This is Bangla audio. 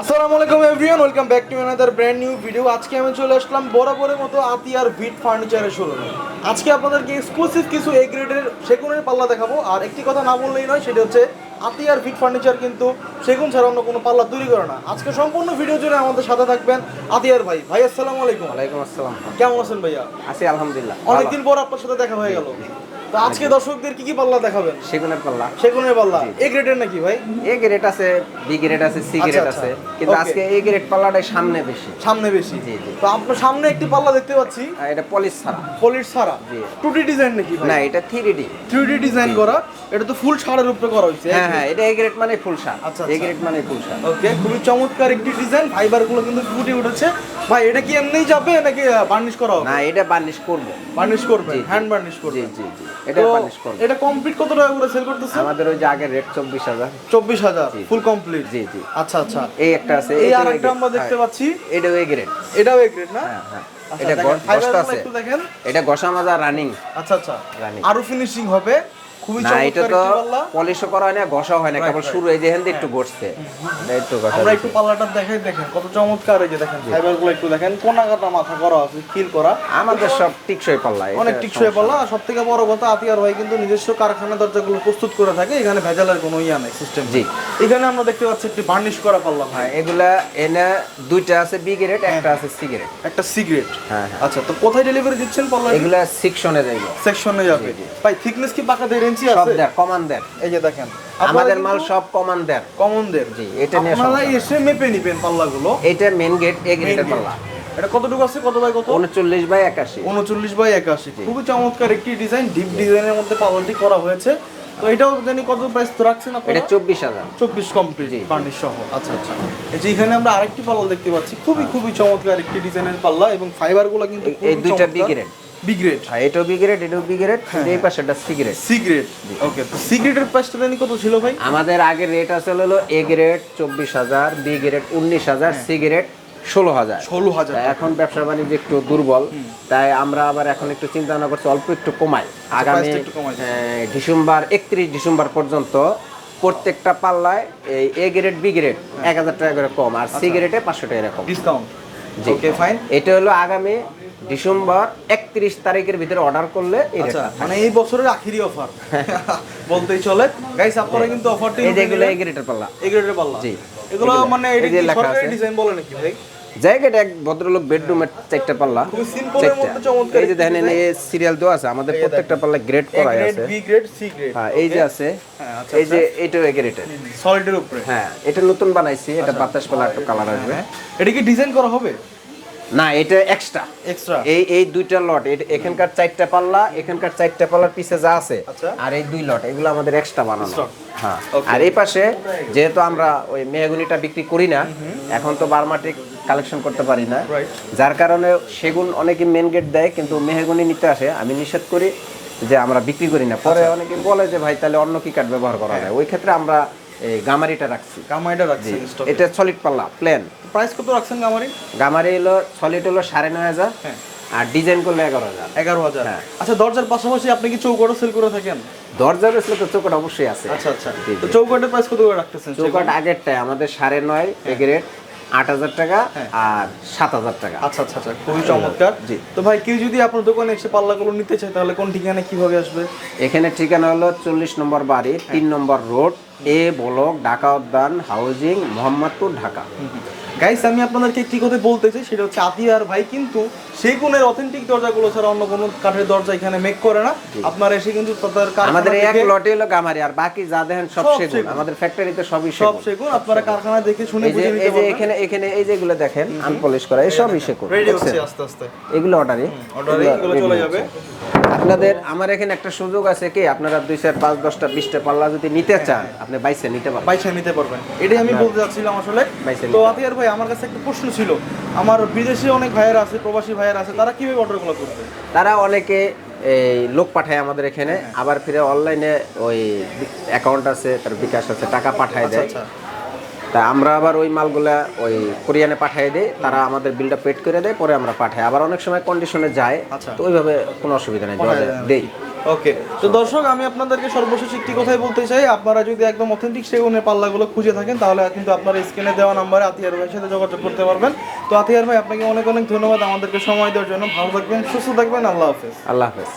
আসসালামু আলাইকুম everyone welcome back to another brand new video আজকে আমি চলে আসলাম বরাবরের মতো আতিয়ার ভিট ফার্নিচারের শোরুমে আজকে আপনাদেরকে এক্সক্লুসিভ কিছু এ গ্রেডের সেগুনের পাল্লা দেখাবো। আর একটি কথা না বললেই নয় সেটা হচ্ছে আতিয়ার ভিট ফার্নিচার কিন্তু সেগুন ছাড়া অন্য কোনো পাল্লা তৈরি করে না। আজকে সম্পূর্ণ ভিডিও জুড়ে আমাদের সাথে থাকবেন আতিয়ার ভাই। ভাই আসসালামু আলাইকুম। ওয়ালাইকুম আসসালাম। কেমন আছেন ভাইয়া? আছি আলহামদুলিল্লাহ। অনেকদিন পর আপনার সাথে দেখা হয়ে গেল। তো আজকে দর্শকদের কি কি পাল্লা দেখাবেন? সেগুনের পাল্লা। সেগুনের পাল্লা। এ গ্রেডের নাকি ভাই? এ গ্রেড আছে বি গ্রেড আছে সি আচ্ছা, গ্রেড আচ্ছা। আছে। কিন্তু আজকে এ গ্রেড পাল্লাটাই সামনে বেশি। সামনে বেশি। জি, জি। তো আপনার সামনে একটি পাল্লা দেখতে পাচ্ছি। এটা পলিশ ছাড়া। পলিশ ছাড়া। জি। টুটি ডিজাইন নাকি ভাই? না এটা থ্রি ডি থ্রি ডিজাইন করা। এটা তো ফুল ছাড়ের উপরে করা হয়েছে। হ্যাঁ হ্যাঁ এটা এ গ্রেড মানে ফুল সার। আচ্ছা, এ আচ্ছা। গ্রেড মানে ফুল সার। ওকে খুবই চমৎকার একটি ডিজাইন। ফাইবারগুলো কিন্তু ফুটে উঠেছে। ভাই এটা কি এমনিই যাবে নাকি বার্নিশ করা হবে? না এটা বার্নিশ করব। বার্নিশ করবে জি, জি। হ্যান্ড বার্নিশ জি করবে জি জি। এটা তো করব। এটা কমপ্লিট কত টাকা করে সেল করতেছে? আমাদের ওই যে আগের রেট চব্বিশ হাজার। চব্বিশ হাজার জি। ফুল কমপ্লিট জি জি। আচ্ছা আচ্ছা। এই একটা আছে এই আর একটা আমরা দেখতে হ্যাঁ, পাচ্ছি। এটাও এ গ্রেড এটাও এক গ্রেড না? হ্যাঁ হ্যাঁ। আচ্ছা, এটা গস- আছে। এটা ঘষা মাজা রানিং আচ্ছা আচ্ছা। রানিং আরও ফিনিশিং হবে। খুবই না এটা তো পলিশও করা হয় না ঘষা হয় না কেবল শুরু এই যে হেন্দে একটু ঘষছে। একটু ঘষা আমরা একটু পাল্লাটা দেখাই দেখেন কত চমৎকার এই যে দেখেন ফাইবারগুলো একটু দেখেন কোনা কাটা মাথা করা আছে ফিল করা? আমাদের সব টিকসই পাল্লা অনেক টিকসই পাল্লা। সব থেকে বড় কথা আতিয়ার ভাই কিন্তু নিজস্ব কারখানা দরজাগুলো প্রস্তুত করে থাকে এখানে ভেজালের কোনো ইয়া নেই সিস্টেম জি। এখানে আমরা দেখতে পাচ্ছি একটি বার্নিশ করা পাল্লা ভাই। হ্যাঁ এগুলা এনে দুইটা আছে বি গ্রেড একটা আছে সিগারেট একটা সিগারেট হ্যাঁ হ্যাঁ। আচ্ছা তো কোথায় ডেলিভারি দিচ্ছেন পাল্লা এগুলা সেকশনে যাইব। সেকশনে যাবে। ভাই থিকনেস কি পাকা সব আছে? কমান্ডার এই যে দেখেন আমাদের মাল সব কমান্ডার কমনদের জি, এটা নিয়ে আপনারা এসে মেপে নিবেন পাল্লাগুলো। এটা মেন গেট এ Main পাল্লা। এটা কতটুকু আছে? কত বাই কত? উনচল্লিশ বাই একাশি। উনচল্লিশ বাই একাশি। খুবই চমৎকার একটি ডিজাইন ডিপ ডিজাইনের মধ্যে পাল্লাটি করা হয়েছে। তো এটাও জানি কত প্রাইস তো রাখছেন আপনারা? চব্বিশ হাজার। চব্বিশ কমপ্লিট বার্নিশ সহ। আচ্ছা আচ্ছা। এই যে এখানে আমরা আরেকটি পাল্লা দেখতে পাচ্ছি। খুবই খুবই চমৎকার একটি ডিজাইনের পাল্লা এবং ফাইবারগুলো কিন্তু এই- দুইটা grade। বি গ্রেড আর এটাও বি গ্রেড এটাও বি গ্রেড এই পাশে C grade C grade okay তো সি গ্রেডের প্রাইসটা জানি কত ছিল ভাই? আমাদের আগের রেট আছে হলো এ গ্রেড চব্বিশ হাজার বি গ্রেড উনিশ হাজার সি গ্রেড ষোলো হাজার। ষোলো হাজার এখন ব্যবসা বাণিজ্য একটু দুর্বল তাই আমরা আবার এখন একটু চিন্তা ভাবনা করছি অল্প একটু কমাই। আগামী কমাই। আহ, ডিসেম্বর একত্রিশ ডিসেম্বর পর্যন্ত প্রত্যেকটা পাল্লায় এই এ গ্রেড বি গ্রেড এক হাজার টাকা করে কম আর সি গ্রেডে পাঁচশো টাকা কম ডিসকাউন্ট। ওকে ফাইন এটা হলো আগামী ডিসেম্বর একত্রিশ তারিখের ভিতরে অর্ডার করলে আচ্ছা মানে এই বছরের আখিরি অফার বলতেই চলে। গাইস আপনারা কিন্তু অফারটি এই যেগুলো এ গ্রেডের পাল্লা। এই পাল্লা। জি। এগুলো এগুলো- মানে এটা কি সরকারি ডিজাইন বলে নাকি ভাই? জায়গাটা এক ভদ্রলোক বেডরুমের চারটা পাল্লা চারটা। এই যে দেখেন এই সিরিয়াল দেওয়া আছে আমাদের প্রত্যেকটা পাল্লা গ্রেড করা আছে। বি গ্রেড সি গ্রেড হ্যাঁ এই যে আছে। হ্যাঁ, আচ্ছা, এই যে এটাও এ গ্রেডের সলিডের উপরে। হ্যাঁ এটা নতুন বানাইছি এটা বাতাস পাল্লা একটু কালার আসবে। হ্যাঁ। এটা কি ডিজাইন করা হবে? না এটা এক্সট্রা এক্সট্রা এই এই দুইটা লট এখানকার চারটা পাল্লা এখানকার চারটা পাল্লার পিছে যা আছে আচ্ছা। আর এই দুই লট এগুলো আমাদের এক্সট্রা বানানো। হ্যাঁ আর এই পাশে যেহেতু আমরা ওই মেহগুনিটা বিক্রি করি না এখন তো বারমাটিক কালেকশন করতে পারি না। যার কারণে সেগুন অনেকে মেন গেট দেয় কিন্তু মেহগুনি নিতে আসে। আমি নিষেধ করি যে আমরা বিক্রি করি না। পরে আচ্ছা। অনেকে বলে যে ভাই তাহলে অন্য কি কাঠ ব্যবহার করা যায়? ওই ক্ষেত্রে আমরা এই গামারিটা রাখছি। গামাইটা রাখছেন স্টক এটা সলিড পাল্লা প্লেন প্রাইস কত রাখছেন গামারি? গামারি হলো সলিড হলো সাড়ে নয় হাজার। হ্যাঁ। আর ডিজাইন করলে এগারো হাজার। এগারো হাজার। হ্যাঁ। আচ্ছা দরজার পাশাপাশি আপনি কি চৌকাটও সেল করে থাকেন? দরজা বেসলে তো চৌকাট অবশ্যই আছে। আচ্ছা আচ্ছা। চৌকাটের প্রাইস কত করে রাখতেছেন চৌকাট আগেরটায় আমাদের সাড়ে নয় এগ্রেড আট হাজার টাকা হ্যাঁ। আর সাত হাজার টাকা আচ্ছা আচ্ছা আচ্ছা খুবই চমৎকার জি। তো ভাই কেউ যদি আপনার দোকানে এসে পাল্লাগুলো নিতে চায় তাহলে কোন ঠিকানায় কীভাবে আসবে এখানে ঠিকানা হলো চল্লিশ নম্বর বাড়ি তিন number road A block Dhaka Udyan housing Mohammadpur Dhaka. Guys আমি আপনাদেরকে একটি কথা বলতে চাই সেটা হচ্ছে আতিয়ার ভাই কিন্তু সেই কোণের অথেন্টিক দরজাগুলো ছাড়া অন্য কোনো কাঠের দরজা এখানে মেক করে না। আপনারা এসে কিন্তু তাদের আমাদের এক লটে হলো গামারি আর বাকি যা দেখেন সব সেগুন। আমাদের ফ্যাক্টরিতে সবই সব সেগুন। আপনারা কারখানা দেখে শুনে বুঝে নিতে পারবেন। এখানে এখানে এই যেগুলো দেখেন আনপলিশ করা এই সবই সেগুন রেডি হচ্ছে আস্তে আস্তে। এগুলো অর্ডারই অর্ডারে এগুলো চলে যাবে। আপনাদের আমার এখানে একটা সুযোগ আছে কি আপনারা দুই চার পাঁচ দশটা বিশটা পাল্লা যদি নিতে চান আপনি বাইসে নিতে পারবেন। বাইসে নিতে পারবেন। এটাই আমি বলতে চাচ্ছিলাম আসলে। তো আতিয়ার ভাই আমার কাছে একটা প্রশ্ন ছিল। আমার বিদেশে অনেক ভাইয়ের আছে প্রবাসী ভাইয়ের আছে তারা কীভাবে অর্ডারগুলো করবে? তারা অনেকে এই লোক পাঠায় আমাদের এখানে হ্যাঁ। আবার ফিরে অনলাইনে ওই অ্যাকাউন্ট আছে তার বিকাশ আছে টাকা পাঠায় আচ্ছা দেয়। আচ্ছা। তা আমরা আবার ওই মালগুলা ওই কোরিয়ানে পাঠিয়ে দেই তারা আমাদের বিলটা পেড করে দেয় পরে আমরা পাঠাই। আবার অনেক সময় কন্ডিশনে যায় আচ্ছা। তো ওইভাবে কোনো অসুবিধা নেই দেই। ওকে তো দর্শক আমি আপনাদেরকে সর্বশেষ একটি কথাই বলতে চাই আপনারা যদি একদম অথেন্টিক সেগুনের পাল্লাগুলো খুঁজে থাকেন তাহলে কিন্তু আপনারা স্ক্রিনে দেওয়া নাম্বারে আতিয়ার ভাইয়ের সাথে যোগাযোগ করতে পারবেন। তো আতিয়ার ভাই আপনাকে অনেক অনেক ধন্যবাদ আমাদেরকে সময় দেওয়ার জন্য। ভালো থাকবেন সুস্থ থাকবেন আল্লাহ হাফেজ। আল্লাহ হাফেজ।